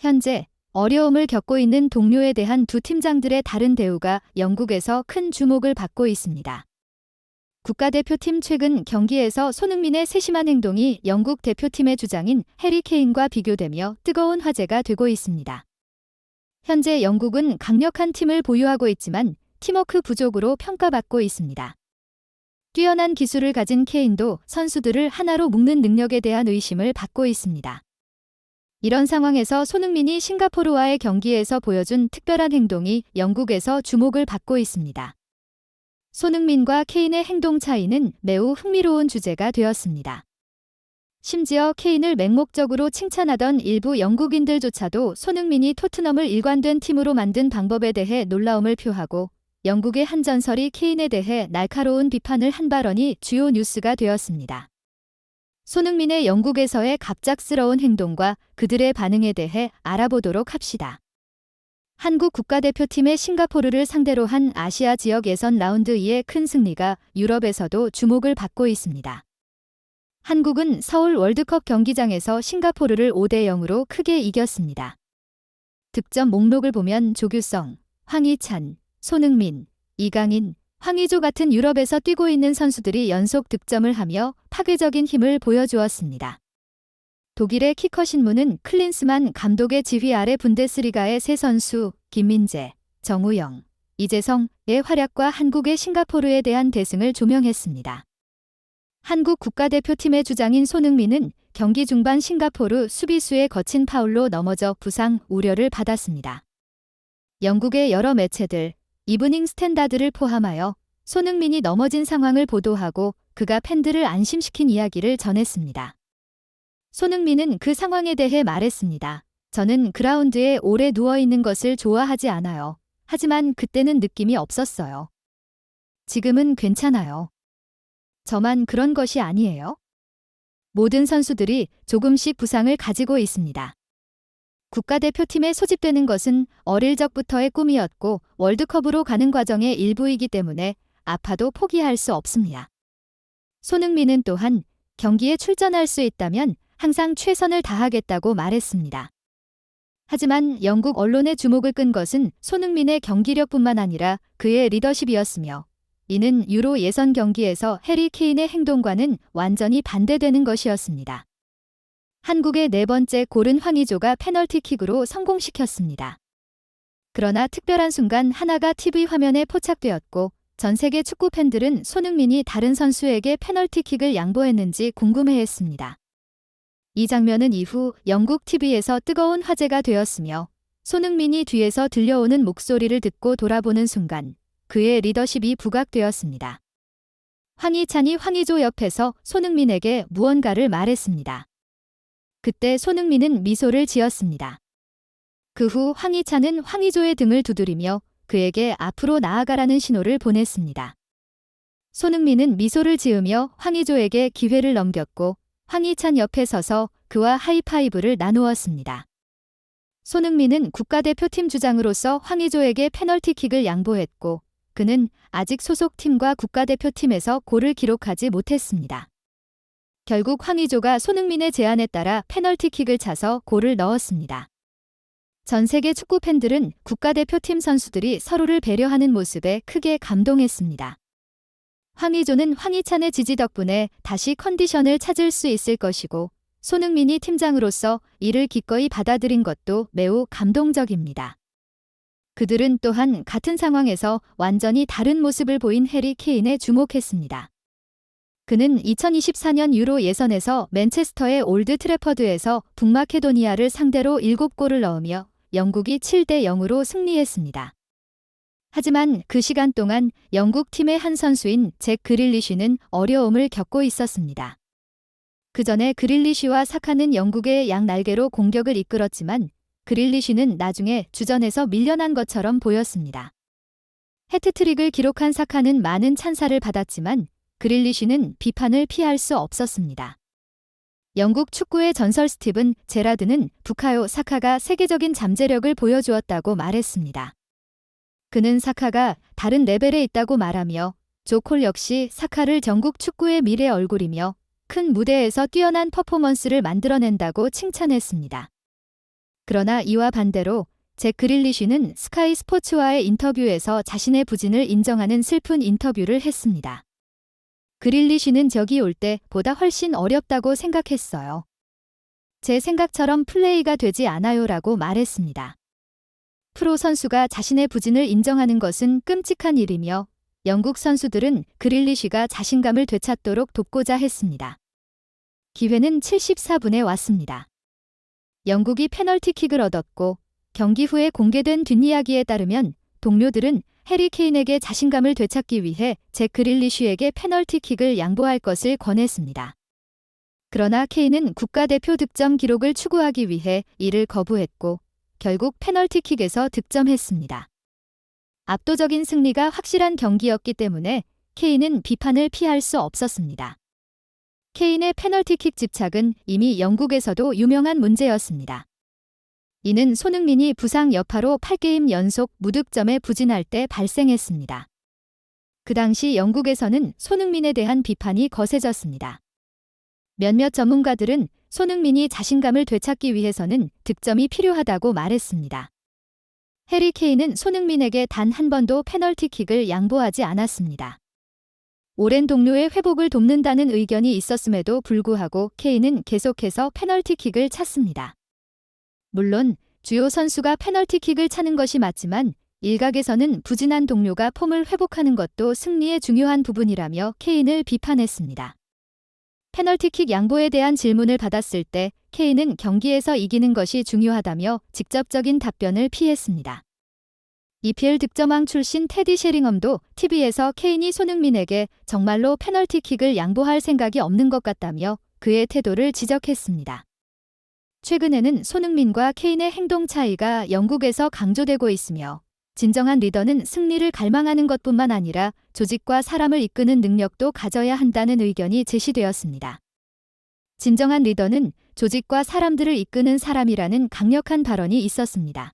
현재 어려움을 겪고 있는 동료에 대한 두 팀장들의 다른 대우가 영국에서 큰 주목을 받고 있습니다. 국가대표팀 최근 경기에서 손흥민의 세심한 행동이 영국 대표팀의 주장인 해리 케인과 비교되며 뜨거운 화제가 되고 있습니다. 현재 영국은 강력한 팀을 보유하고 있지만 팀워크 부족으로 평가받고 있습니다. 뛰어난 기술을 가진 케인도 선수들을 하나로 묶는 능력에 대한 의심을 받고 있습니다. 이런 상황에서 손흥민이 싱가포르와의 경기에서 보여준 특별한 행동이 영국에서 주목을 받고 있습니다. 손흥민과 케인의 행동 차이는 매우 흥미로운 주제가 되었습니다. 심지어 케인을 맹목적으로 칭찬하던 일부 영국인들조차도 손흥민이 토트넘을 일관된 팀으로 만든 방법에 대해 놀라움을 표하고 영국의 한 전설이 케인에 대해 날카로운 비판을 한 발언이 주요 뉴스가 되었습니다. 손흥민의 영국에서의 갑작스러운 행동과 그들의 반응에 대해 알아보도록 합시다. 한국 국가대표팀의 싱가포르를 상대로 한 아시아 지역 예선 라운드 2의 큰 승리가 유럽에서도 주목을 받고 있습니다. 한국은 서울 월드컵 경기장에서 싱가포르를 5대 0으로 크게 이겼습니다. 득점 목록을 보면 조규성, 황희찬, 손흥민, 이강인, 황의조 같은 유럽에서 뛰고 있는 선수들이 연속 득점을 하며 파괴적인 힘을 보여주었습니다. 독일의 키커 신문은 클린스만 감독의 지휘 아래 분데스리가의 세 선수 김민재, 정우영, 이재성의 활약과 한국의 싱가포르에 대한 대승을 조명했습니다. 한국 국가대표팀의 주장인 손흥민은 경기 중반 싱가포르 수비수의 거친 파울로 넘어져 부상 우려를 받았습니다. 영국의 여러 매체들, 이브닝 스탠다드를 포함하여 손흥민이 넘어진 상황을 보도하고 그가 팬들을 안심시킨 이야기를 전했습니다. 손흥민은 그 상황에 대해 말했습니다. 저는 그라운드에 오래 누워 있는 것을 좋아하지 않아요. 하지만 그때는 느낌이 없었어요. 지금은 괜찮아요. 저만 그런 것이 아니에요. 모든 선수들이 조금씩 부상을 가지고 있습니다. 국가대표팀에 소집되는 것은 어릴 적부터의 꿈이었고 월드컵으로 가는 과정의 일부이기 때문에 아파도 포기할 수 없습니다. 손흥민은 또한 경기에 출전할 수 있다면 항상 최선을 다하겠다고 말했습니다. 하지만 영국 언론의 주목을 끈 것은 손흥민의 경기력뿐만 아니라 그의 리더십이었으며 이는 유로 예선 경기에서 해리 케인의 행동과는 완전히 반대되는 것이었습니다. 한국의 네 번째 골은 황의조가 페널티킥으로 성공시켰습니다. 그러나 특별한 순간 하나가 TV 화면에 포착되었고 전 세계 축구 팬들은 손흥민이 다른 선수에게 페널티킥을 양보했는지 궁금해했습니다. 이 장면은 이후 영국 TV에서 뜨거운 화제가 되었으며 손흥민이 뒤에서 들려오는 목소리를 듣고 돌아보는 순간 그의 리더십이 부각되었습니다. 황희찬이 황희조 옆에서 손흥민에게 무언가를 말했습니다. 그때 손흥민은 미소를 지었습니다. 그 후 황희찬은 황희조의 등을 두드리며 그에게 앞으로 나아가라는 신호를 보냈습니다. 손흥민은 미소를 지으며 황희조에게 기회를 넘겼고 황희찬 옆에 서서 그와 하이파이브를 나누었습니다. 손흥민은 국가대표팀 주장으로서 황희조에게 페널티킥을 양보했고 그는 아직 소속팀과 국가대표팀에서 골을 기록하지 못했습니다. 결국 황의조가 손흥민의 제안에 따라 페널티킥을 차서 골을 넣었습니다. 전 세계 축구 팬들은 국가대표팀 선수들이 서로를 배려하는 모습에 크게 감동했습니다. 황의조는 황희찬의 지지 덕분에 다시 컨디션을 찾을 수 있을 것이고 손흥민이 팀장으로서 이를 기꺼이 받아들인 것도 매우 감동적입니다. 그들은 또한 같은 상황에서 완전히 다른 모습을 보인 해리 케인에 주목했습니다. 그는 2024년 유로 예선에서 맨체스터의 올드 트래퍼드에서 북마케도니아를 상대로 7골을 넣으며 영국이 7대 0으로 승리했습니다. 하지만 그 시간 동안 영국 팀의 한 선수인 잭 그릴리쉬는 어려움을 겪고 있었습니다. 그 전에 그릴리쉬와 사카는 영국의 양날개로 공격을 이끌었지만 그릴리쉬는 나중에 주전에서 밀려난 것처럼 보였습니다. 해트트릭을 기록한 사카는 많은 찬사를 받았지만 그릴리쉬는 비판을 피할 수 없었습니다. 영국 축구의 전설 스티븐 제라드는 부카요 사카가 세계적인 잠재력을 보여주었다고 말했습니다. 그는 사카가 다른 레벨에 있다고 말하며 조콜 역시 사카를 전국 축구의 미래 얼굴이며 큰 무대에서 뛰어난 퍼포먼스를 만들어낸다고 칭찬했습니다. 그러나 이와 반대로 잭 그릴리쉬는 스카이 스포츠와의 인터뷰에서 자신의 부진을 인정하는 슬픈 인터뷰를 했습니다. 그릴리쉬는 저기 올 때보다 훨씬 어렵다고 생각했어요. 제 생각처럼 플레이가 되지 않아요라고 말했습니다. 프로 선수가 자신의 부진을 인정하는 것은 끔찍한 일이며 영국 선수들은 그릴리쉬가 자신감을 되찾도록 돕고자 했습니다. 기회는 74분에 왔습니다. 영국이 페널티킥을 얻었고 경기 후에 공개된 뒷이야기에 따르면 동료들은 해리 케인에게 자신감을 되찾기 위해 잭 그릴리쉬에게 페널티킥을 양보할 것을 권했습니다. 그러나 케인은 국가대표 득점 기록을 추구하기 위해 이를 거부했고 결국 페널티킥에서 득점했습니다. 압도적인 승리가 확실한 경기였기 때문에 케인은 비판을 피할 수 없었습니다. 케인의 페널티킥 집착은 이미 영국에서도 유명한 문제였습니다. 이는 손흥민이 부상 여파로 8게임 연속 무득점에 부진할 때 발생했습니다. 그 당시 영국에서는 손흥민에 대한 비판이 거세졌습니다. 몇몇 전문가들은 손흥민이 자신감을 되찾기 위해서는 득점이 필요하다고 말했습니다. 해리 케인은 손흥민에게 단 한 번도 페널티킥을 양보하지 않았습니다. 오랜 동료의 회복을 돕는다는 의견이 있었음에도 불구하고 케인은 계속해서 페널티킥을 찼습니다. 물론 주요 선수가 페널티킥을 차는 것이 맞지만 일각에서는 부진한 동료가 폼을 회복하는 것도 승리의 중요한 부분이라며 케인을 비판했습니다. 페널티킥 양보에 대한 질문을 받았을 때 케인은 경기에서 이기는 것이 중요하다며 직접적인 답변을 피했습니다. EPL 득점왕 출신 테디 셰링엄도 TV에서 케인이 손흥민에게 정말로 페널티킥을 양보할 생각이 없는 것 같다며 그의 태도를 지적했습니다. 최근에는 손흥민과 케인의 행동 차이가 영국에서 강조되고 있으며 진정한 리더는 승리를 갈망하는 것뿐만 아니라 조직과 사람을 이끄는 능력도 가져야 한다는 의견이 제시되었습니다. 진정한 리더는 조직과 사람들을 이끄는 사람이라는 강력한 발언이 있었습니다.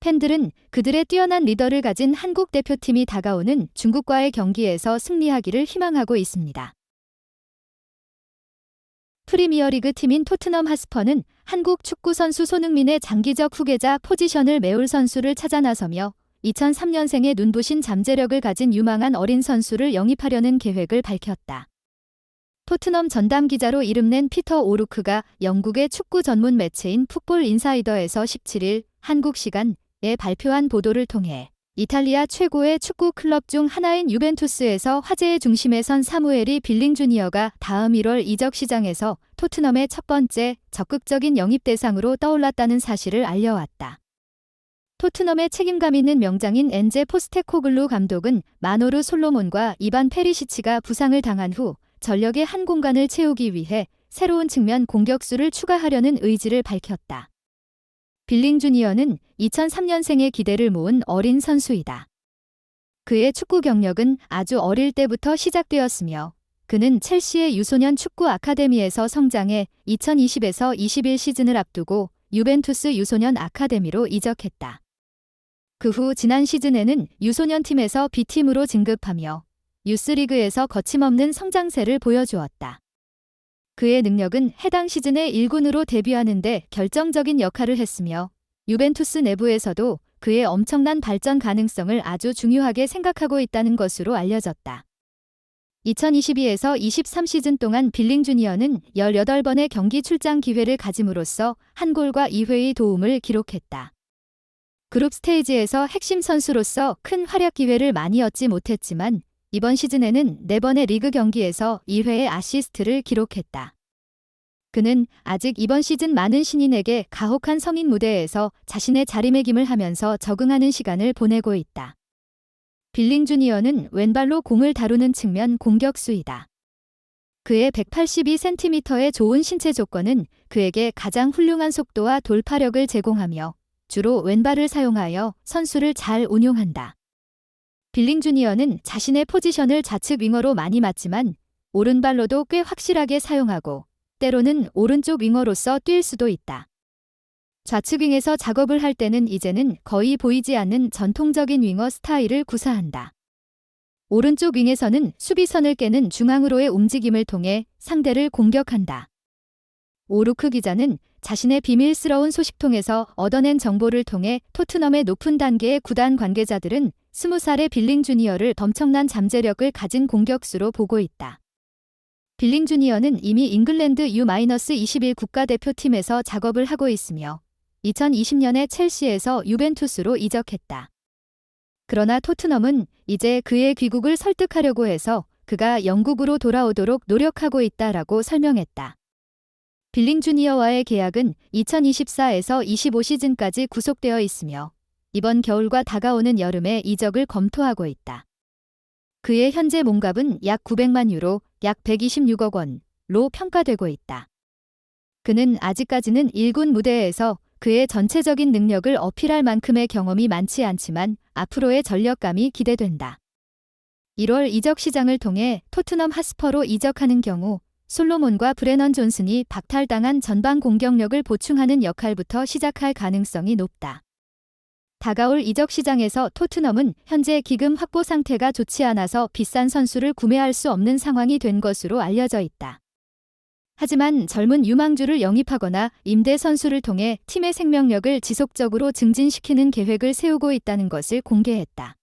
팬들은 그들의 뛰어난 리더를 가진 한국 대표팀이 다가오는 중국과의 경기에서 승리하기를 희망하고 있습니다. 프리미어리그 팀인 토트넘 하스퍼는 한국 축구 선수 손흥민의 장기적 후계자 포지션을 메울 선수를 찾아 나서며 2003년생의 눈부신 잠재력을 가진 유망한 어린 선수를 영입하려는 계획을 밝혔다. 토트넘 전담 기자로 이름낸 피터 오루크가 영국의 축구 전문 매체인 풋볼 인사이더에서 17일 한국 시간에 발표한 보도를 통해 이탈리아 최고의 축구 클럽 중 하나인 유벤투스에서 화제의 중심에 선 사무엘이 빌링 주니어가 다음 1월 이적 시장에서 토트넘의 첫 번째 적극적인 영입 대상으로 떠올랐다는 사실을 알려왔다. 토트넘의 책임감 있는 명장인 엔제 포스테코글루 감독은 마노르 솔로몬과 이반 페리시치가 부상을 당한 후 전력의 한 공간을 채우기 위해 새로운 측면 공격수를 추가하려는 의지를 밝혔다. 빌링 주니어는 2003년생의 기대를 모은 어린 선수이다. 그의 축구 경력은 아주 어릴 때부터 시작되었으며 그는 첼시의 유소년 축구 아카데미에서 성장해 2020에서 21 시즌을 앞두고 유벤투스 유소년 아카데미로 이적했다. 그 후 지난 시즌에는 유소년 팀에서 B팀으로 진급하며 유스리그에서 거침없는 성장세를 보여주었다. 그의 능력은 해당 시즌에 1군으로 데뷔하는데 결정적인 역할을 했으며 유벤투스 내부에서도 그의 엄청난 발전 가능성을 아주 중요하게 생각하고 있다는 것으로 알려졌다. 2022에서 23 시즌 동안 빌링 주니어는 18번의 경기 출장 기회를 가짐으로써 한 골과 2회의 도움을 기록했다. 그룹 스테이지에서 핵심 선수로서 큰 활약 기회를 많이 얻지 못했지만 이번 시즌에는 4번의 리그 경기에서 2회의 아시스트를 기록했다. 그는 아직 이번 시즌 많은 신인에게 가혹한 성인 무대에서 자신의 자리매김을 하면서 적응하는 시간을 보내고 있다. 빌링 주니어는 왼발로 공을 다루는 측면 공격수이다. 그의 182cm의 좋은 신체 조건은 그에게 가장 훌륭한 속도와 돌파력을 제공하며 주로 왼발을 사용하여 선수를 잘 운용한다. 빌링 주니어는 자신의 포지션을 좌측 윙어로 많이 맞지만 오른발로도 꽤 확실하게 사용하고 때로는 오른쪽 윙어로서 뛸 수도 있다. 좌측 윙에서 작업을 할 때는 이제는 거의 보이지 않는 전통적인 윙어 스타일을 구사한다. 오른쪽 윙에서는 수비선을 깨는 중앙으로의 움직임을 통해 상대를 공격한다. 오루크 기자는 자신의 비밀스러운 소식통에서 얻어낸 정보를 통해 토트넘의 높은 단계의 구단 관계자들은 20살의 빌링 주니어를 엄청난 잠재력을 가진 공격수로 보고 있다. 빌링 주니어는 이미 잉글랜드 U-21 국가대표팀에서 작업을 하고 있으며 2020년에 첼시에서 유벤투스로 이적했다. 그러나 토트넘은 이제 그의 귀국을 설득하려고 해서 그가 영국으로 돌아오도록 노력하고 있다라고 설명했다. 빌링 주니어와의 계약은 2024에서 25 시즌까지 구속되어 있으며 이번 겨울과 다가오는 여름에 이적을 검토하고 있다. 그의 현재 몸값은 약 900만 유로, 약 126억 원로 평가되고 있다. 그는 아직까지는 1군 무대에서 그의 전체적인 능력을 어필할 만큼의 경험이 많지 않지만 앞으로의 전력감이 기대된다. 1월 이적 시장을 통해 토트넘 하스퍼로 이적하는 경우 솔로몬과 브레넌 존슨이 박탈당한 전방 공격력을 보충하는 역할부터 시작할 가능성이 높다. 다가올 이적 시장에서 토트넘은 현재 기금 확보 상태가 좋지 않아서 비싼 선수를 구매할 수 없는 상황이 된 것으로 알려져 있다. 하지만 젊은 유망주를 영입하거나 임대 선수를 통해 팀의 생명력을 지속적으로 증진시키는 계획을 세우고 있다는 것을 공개했다.